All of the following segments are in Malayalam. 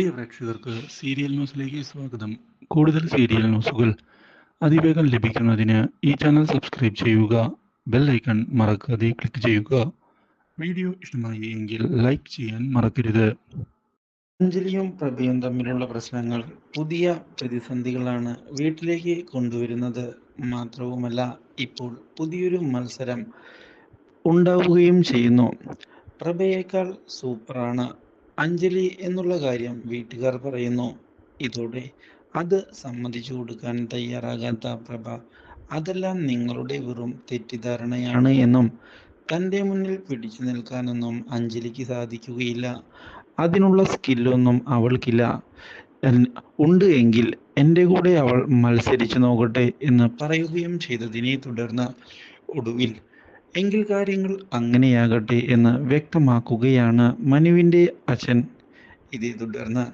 പ്രിയ പ്രേക്ഷകർക്ക് സീരിയൽ ന്യൂസിലേക്ക് സ്വാഗതം. കൂടുതൽ സീരിയൽ ന്യൂസുകൾ അതിവേഗം ലഭിക്കുന്നതിന് ഈ ചാനൽ സബ്സ്ക്രൈബ് ചെയ്യുക ബെൽ ഐക്കൺ മറക്കാതെ ക്ലിക്ക് ചെയ്യുക. വീഡിയോ ഇഷ്ടമായി എങ്കിൽ ലൈക്ക് ചെയ്യാൻ മറക്കരുത്. അഞ്ജലിയും പ്രഭയും തമ്മിലുള്ള പ്രശ്നങ്ങൾ പുതിയ പ്രതിസന്ധികളാണ് വീട്ടിലേക്ക് കൊണ്ടുവരുന്നത് മാത്രവുമല്ല ഇപ്പോൾ പുതിയൊരു മത്സരം ഉണ്ടാവുകയും ചെയ്യുന്നു. പ്രഭയേക്കാൾ സൂപ്പറാണ് അഞ്ജലി എന്നുള്ള കാര്യം വീട്ടുകാർ പറയുന്നു. ഇതോടെ അത് സമ്മതിച്ചു കൊടുക്കാൻ തയ്യാറാകാത്ത പ്രഭ അതെല്ലാം നിങ്ങളുടെ വെറും തെറ്റിദ്ധാരണയാണ് എന്നും തന്റെ മുന്നിൽ പിടിച്ചു നിൽക്കാനൊന്നും അഞ്ജലിക്ക് സാധിക്കുകയില്ല. അതിനുള്ള സ്കില്ലൊന്നും അവൾക്കില്ല. ഉണ്ട് എങ്കിൽ എന്റെ കൂടെ അവൾ മത്സരിച്ചു നോക്കട്ടെ എന്ന് പറയുകയും ചെയ്തതിനെ തുടർന്ന് ഒടുവിൽ എങ്കിൽ കാര്യങ്ങൾ അങ്ങനെയാകട്ടെ എന്ന് വ്യക്തമാക്കുകയാണ് മനുവിന്റെ അച്ഛൻ. ഇതേ തുടർന്ന്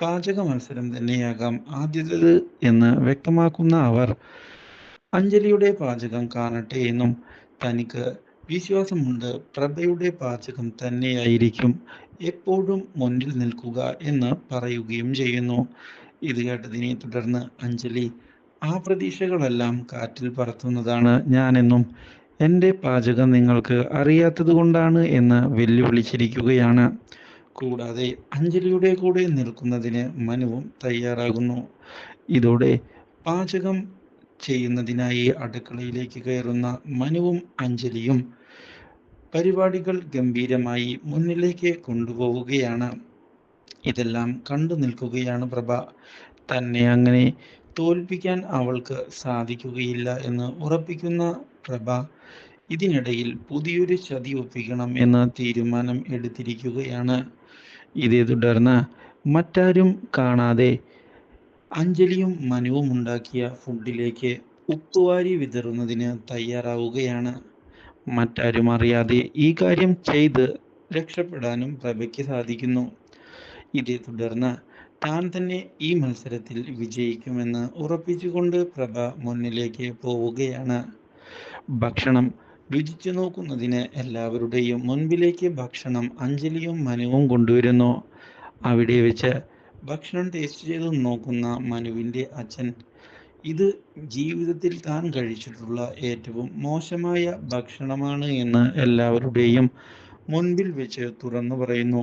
പാചക മത്സരം തന്നെയാകാം ആദ്യത്തേത് എന്ന് വ്യക്തമാക്കുന്ന അവർ അഞ്ജലിയുടെ പാചകം കാണട്ടെ എന്നും തനിക്ക് വിശ്വാസമുണ്ട്. പ്രഭയുടെ പാചകം തന്നെയായിരിക്കും എപ്പോഴും മുന്നിൽ നിൽക്കുക എന്ന് പറയുകയും ചെയ്യുന്നു. ഇത് കേട്ടതിനെ തുടർന്ന് അഞ്ജലി ആ പ്രതീക്ഷകളെല്ലാം കാറ്റിൽ പറത്തുന്നതാണ് ഞാനെന്നും എന്റെ പാചകം നിങ്ങൾക്ക് അറിയാത്തത് കൊണ്ടാണ് എന്ന് വെല്ലുവിളിച്ചിരിക്കുകയാണ്. കൂടാതെ അഞ്ജലിയുടെ കൂടെ നിൽക്കുന്നതിന് മനുവും തയ്യാറാകുന്നു. ഇതോടെ പാചകം ചെയ്യുന്നതിനായി അടുക്കളയിലേക്ക് കയറുന്ന മനുവും അഞ്ജലിയും പരിപാടികൾ ഗംഭീരമായി മുന്നിലേക്ക് കൊണ്ടുപോവുകയാണ്. ഇതെല്ലാം കണ്ടു നിൽക്കുകയാണ് പ്രഭ. തന്നെ അങ്ങനെ തോൽപ്പിക്കാൻ അവൾക്ക് സാധിക്കുകയില്ല എന്ന് ഉറപ്പിക്കുന്ന പ്രഭ ഇതിനിടയിൽ പുതിയൊരു ചതി ഒപ്പിക്കണം എന്ന തീരുമാനം എടുത്തിരിക്കുകയാണ്. ഇതേ തുടർന്ന് മറ്റാരും കാണാതെ അഞ്ജലിയും മനുവും ഉണ്ടാക്കിയ ഫുഡിലേക്ക് ഉപ്പുവാരി വിതറുന്നതിന് തയ്യാറാവുകയാണ്. മറ്റാരും അറിയാതെ ഈ കാര്യം ചെയ്ത് രക്ഷപ്പെടാനും പ്രഭയ്ക്ക് സാധിക്കുന്നു. ഇതേ തുടർന്ന് താൻ തന്നെ ഈ മത്സരത്തിൽ വിജയിക്കുമെന്ന് ഉറപ്പിച്ചുകൊണ്ട് പ്രഭ മുന്നിലേക്ക് പോവുകയാണ്. ഭക്ഷണം രുചിച്ചു നോക്കുന്നതിന് എല്ലാവരുടെയും മുൻപിലേക്ക് ഭക്ഷണം അഞ്ജലിയും മനുവും കൊണ്ടുവരുന്നു. അവിടെ വെച്ച് ഭക്ഷണം ടേസ്റ്റ് ചെയ്ത് നോക്കുന്ന മനുവിന്റെ അച്ഛൻ ഇത് ജീവിതത്തിൽ താൻ കഴിച്ചിട്ടുള്ള ഏറ്റവും മോശമായ ഭക്ഷണമാണ് എന്ന് എല്ലാവരുടെയും മുൻപിൽ വെച്ച് തുറന്നു പറയുന്നു.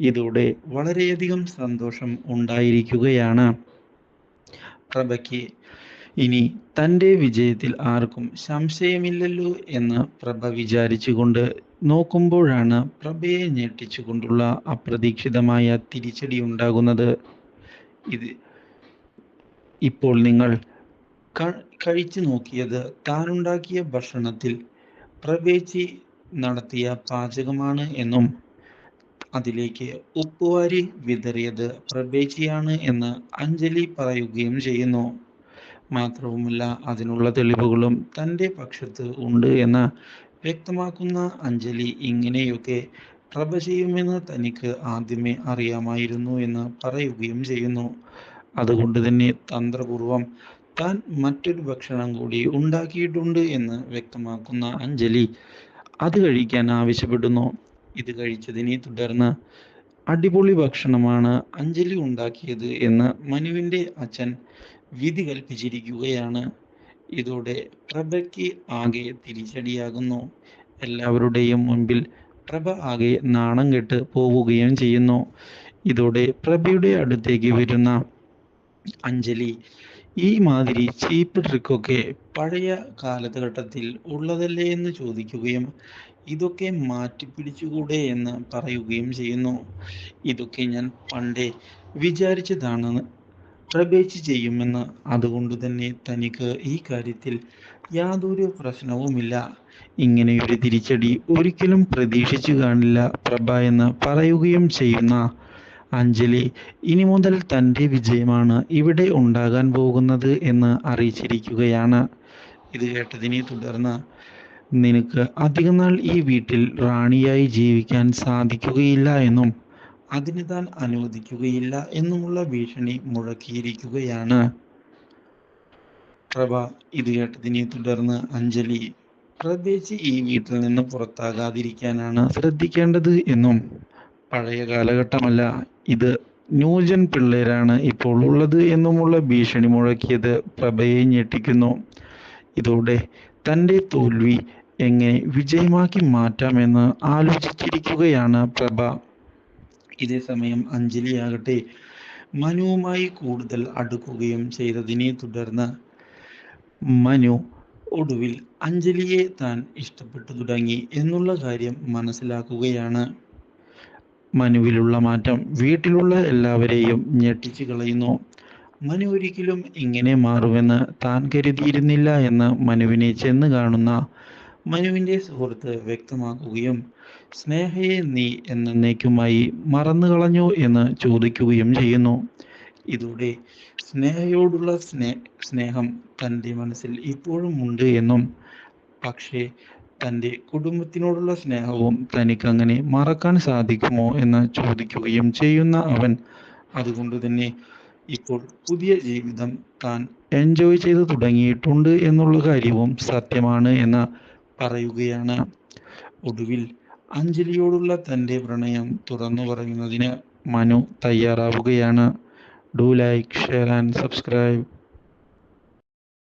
ഇതോടെ വളരെയധികം സന്തോഷം ഉണ്ടായിരിക്കുകയാണ്. പ്രഭയ്ക്ക് ഇനി തന്റെ വിജയത്തിൽ ആർക്കും സംശയമില്ലല്ലോ എന്ന് പ്രഭ വിചാരിച്ചുകൊണ്ട് നോക്കുമ്പോഴാണ് പ്രഭയെ ഞെട്ടിച്ചുകൊണ്ടുള്ള അപ്രതീക്ഷിതമായ തിരിച്ചടി ഉണ്ടാകുന്നത്. ഇത് ഇപ്പോൾ നിങ്ങൾ കഴിച്ചു നോക്കിയത് താനുണ്ടാക്കിയ ഭക്ഷണത്തിൽ പ്രവേശി നടത്തിയ പാചകമാണ് എന്നും അതിലേക്ക് ഉപ്പുവാരി വിതറിയത് പ്രബേജിയാണ് എന്ന് അഞ്ജലി പറയുകയും ചെയ്യുന്നു. മാത്രവുമല്ല അതിനുള്ള തെളിവുകളും തന്റെ പക്ഷത്ത് ഉണ്ട് എന്ന് വ്യക്തമാക്കുന്ന അഞ്ജലി ഇങ്ങനെയൊക്കെ പ്രഭ ചെയ്യുമെന്ന് തനിക്ക് ആദ്യമേ അറിയാമായിരുന്നു എന്ന് പറയുകയും ചെയ്യുന്നു. അതുകൊണ്ട് തന്നെ തന്ത്രപൂർവം താൻ മറ്റൊരു ഭക്ഷണം കൂടി ഉണ്ടാക്കിയിട്ടുണ്ട് എന്ന് വ്യക്തമാക്കുന്ന അഞ്ജലി അത് കഴിക്കാൻ ആവശ്യപ്പെടുന്നു. ഇത് കഴിച്ചതിനെ തുടർന്ന് അടിപൊളി ഭക്ഷണമാണ് അഞ്ജലി ഉണ്ടാക്കിയത് എന്ന് മനുവിന്റെ അച്ഛൻ വിധി കൽപ്പിച്ചിരിക്കുകയാണ്. ഇതോടെ പ്രഭയ്ക്ക് ആകെ തിരിച്ചടിയാകുന്നു. എല്ലാവരുടെയും മുൻപിൽ പ്രഭ ആകെ നാണം കെട്ട് പോവുകയും ചെയ്യുന്നു. ഇതോടെ പ്രഭയുടെ അടുത്തേക്ക് വരുന്ന അഞ്ജലി ഈ മാതിരി ചീപ്പ് ട്രിക്കൊക്കെ പഴയ കാലഘട്ടത്തിൽ ഉള്ളതല്ലേ എന്ന് ചോദിക്കുകയും ഇതൊക്കെ മാറ്റിപ്പിടിച്ചുകൂടെ എന്ന് പറയുകയും ചെയ്യുന്നു. ഇതൊക്കെ ഞാൻ പണ്ടേ വിചാരിച്ചതാണ്. പ്രവേശിച്ച് ചെയ്യുമെന്ന് അതുകൊണ്ട് തന്നെ തനിക്ക് ഈ കാര്യത്തിൽ യാതൊരു പ്രശ്നവുമില്ല. ഇങ്ങനെയൊരു തിരിച്ചടി ഒരിക്കലും പ്രതീക്ഷിച്ചു കാണില്ല പ്രഭ എന്ന് പറയുകയും ചെയ്യുന്ന അഞ്ജലി ഇനി മുതൽ തന്റെ വിജയമാണ് ഇവിടെ ഉണ്ടാകാൻ പോകുന്നത് എന്ന് അറിയിച്ചിരിക്കുകയാണ്. ഇത് കേട്ടതിനെ തുടർന്ന് നിനക്ക് അധികനാൾ ഈ വീട്ടിൽ റാണിയായി ജീവിക്കാൻ സാധിക്കുകയില്ല എന്നും അതിന് താൻ അനുവദിക്കുകയില്ല എന്നുമുള്ള ഭീഷണി മുഴക്കിയിരിക്കുകയാണ്. പ്രഭ ഇത് കേട്ടതിനെ തുടർന്ന് അഞ്ജലി പ്രത്യേകിച്ച് ഈ വീട്ടിൽ നിന്ന് പുറത്താകാതിരിക്കാനാണ് ശ്രദ്ധിക്കേണ്ടത് എന്നും പഴയ കാലഘട്ടമല്ല ഇത് ന്യൂജൻ പിള്ളേരാണ് ഇപ്പോൾ ഉള്ളത് എന്നുമുള്ള ഭീഷണി മുഴക്കിയത് പ്രഭയെ ഞെട്ടിക്കുന്നു. ഇതോടെ തന്റെ തോൽവി എങ്ങനെ വിജയമാക്കി മാറ്റാമെന്ന് ആലോചിച്ചിരിക്കുകയാണ് പ്രഭ. ഇതേ സമയം അഞ്ജലിയാകട്ടെ മനുവുമായി കൂടുതൽ അടുക്കുകയും ചെയ്തതിനെ തുടർന്ന് മനു ഒടുവിൽ അഞ്ജലിയെ താൻ ഇഷ്ടപ്പെട്ടു തുടങ്ങി എന്നുള്ള കാര്യം മനസ്സിലാക്കുകയാണ്. മനുവിലുള്ള മാറ്റം വീട്ടിലുള്ള എല്ലാവരെയും ഞെട്ടിച്ചു കളയുന്നു. മനു ഒരിക്കലും ഇങ്ങനെ മാറുമെന്ന് താൻ കരുതിയിരുന്നില്ല എന്ന് മനുവിനെ ചെന്ന് കാണുന്ന മനുവിന്റെ സുഹൃത്ത് വ്യക്തമാക്കുകയും സ്നേഹയെ നീ എന്നേക്കുമായി മറന്നു കളഞ്ഞു എന്ന് ചോദിക്കുകയും ചെയ്യുന്നു. ഇതോടെ സ്നേഹയോടുള്ള സ്നേ സ്നേഹം തന്റെ മനസ്സിൽ ഇപ്പോഴും ഉണ്ട് എന്നും പക്ഷേ തന്റെ കുടുംബത്തിനോടുള്ള സ്നേഹവും തനിക്ക് അങ്ങനെ മറക്കാൻ സാധിക്കുമോ എന്ന് ചോദിക്കുകയും ചെയ്യുന്ന അവൻ അതുകൊണ്ട് തന്നെ ഇപ്പോൾ പുതിയ ജീവിതം താൻ എൻജോയ് ചെയ്തു തുടങ്ങിയിട്ടുണ്ട് എന്നുള്ള കാര്യവും സത്യമാണ് എന്ന് പറയുകയാണ്. ഒടുവിൽ അഞ്ജലിയോടുള്ള തന്റെ പ്രണയം തുറന്നു പറയുന്നതിന് Manu തയ്യാറാവുകയാണ്. Do like share and subscribe